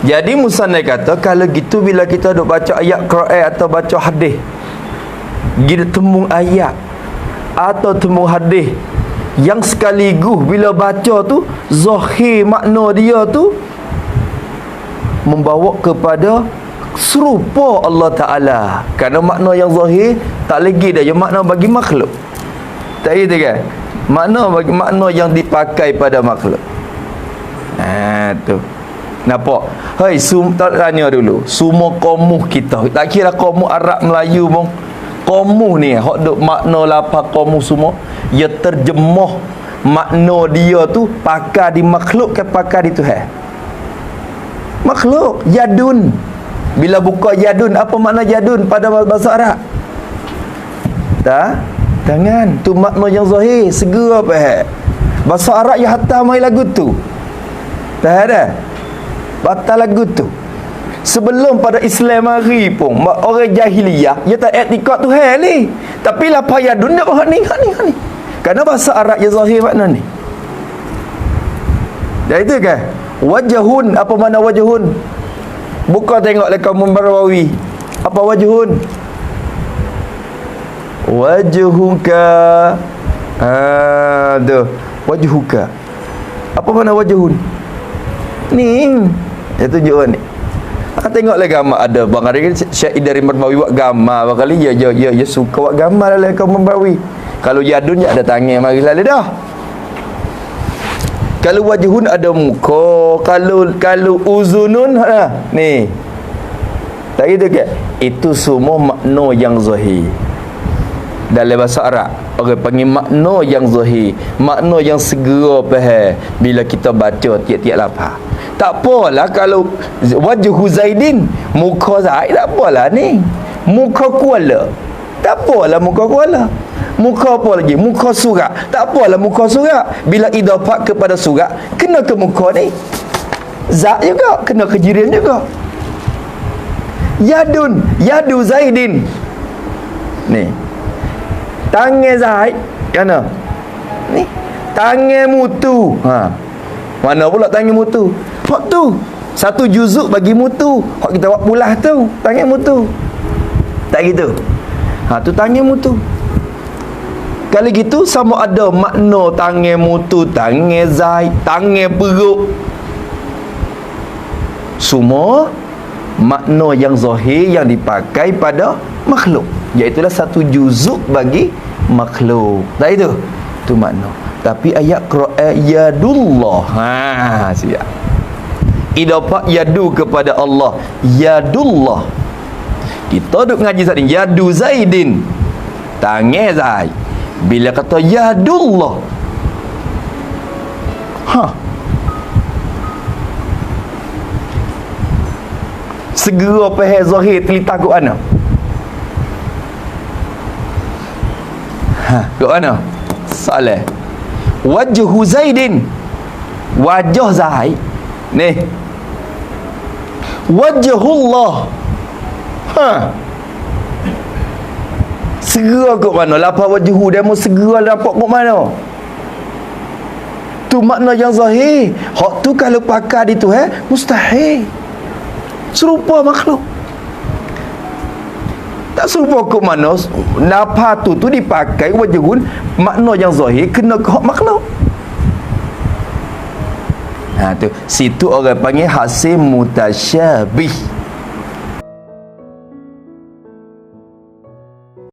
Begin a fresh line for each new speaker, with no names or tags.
Jadi Musannai kata kalau gitu bila kita duk baca ayat Quran atau baca hadis Gila tembung ayat atau tembung hadis yang sekaligus bila baca tu zahir makna dia tu membawa kepada serupa Allah Ta'ala. Kerana makna yang zahir tak lagi dah yang makna bagi makhluk. Tak gitu kan? Makna bagi makna yang dipakai pada makhluk. Ha tu nampak? Hei sum tanya dulu. Semua kaum kita. Tak kira kaum Arab Melayu pun. Kaum ni hok duk makna lapar kaum semua. Ia terjemah makna dia tu pakai di makhluk ke pakai di Tuhan? Makhluk yadun. Bila buka yadun apa makna yadun pada bahasa Arab? Tak tangan. Tu makna yang zahir segera apa bahasa Arab yang hatta mai lagu tu. Tak ada batal lagu tu. Sebelum pada Islam hari pun orang jahiliyah dia tak etikad tu hal ni tapi lah payah dunia oh ni ni ni. Kerana bahasa Arab yang zahir makna ni. Dah itu kan wajahun apa mana wajahun buka tengok lekat membarawi apa wajahun wajhuka. Ha tu. Wajhuka. Apa mana wajahun ni dia tunjuk ni ha, tengok lagi gambar. Ada bang hari ni Syekh dari Merbawi buat gambar. Kali ya ya ya, ya suka buat gambar dalam kau Merbawi. Kalau jadun ada tangan mari lalu dah. Kalau wajhun ada muka kalau kalau uzunun ha, ni. Tak gitu ke? Itu semua makna yang zahir dalam bahasa Arab. Orang panggil makna yang zahir makna yang segera faham bila kita baca tiap-tiap lapar. Tak apalah kalau wajah Zaidin muka Zaid tak apalah ni. Muka kuala tak apalah muka kuala. Muka apa lagi? Muka surat. Tak apalah muka surat. Bila idafat kepada surat kena ke muka ni? Zat juga kena ke jiran juga. Yadun Yadu Zaidin. Ni tangan Zaid kena ni. Tangan mutu. Ha. Mana pula tangan mutu? Hak tu. Satu juzuk bagi mutu. Hak kita buat pulah tu. Tangan mutu. Tak gitu? Ha tu tangan mutu. Kalau gitu sama ada makna tangan mutu tangan zai tangan perut. Semua makna yang zahir yang dipakai pada makhluk iaitu satu juzuk bagi makhluk. Tak itu? Tu makna. Tapi ayat Quran yadullah. Ha siap. Idafah yadu kepada Allah. Yadullah. Kita duk ngaji saat ni yadu zaidin. Tangan zaid. Bila kata yadullah ha. Segera faham zahir telita kat ha. Kat mana? Soalan wajhu zaidin. Wajah zaid. Ni. Wajhullah. Ha. Segera kat mana? Lapar wajhu dia mau segera nampak kat mana? Tu makna yang zahir. Hak tu kalau pakai di tu eh mustahil. Serupa makhluk tak serupa ke mana napa tu tu dipakai wajhun makna yang zahir kena ke hak makhluk ha tu. Situ orang panggil hasil mutasyabih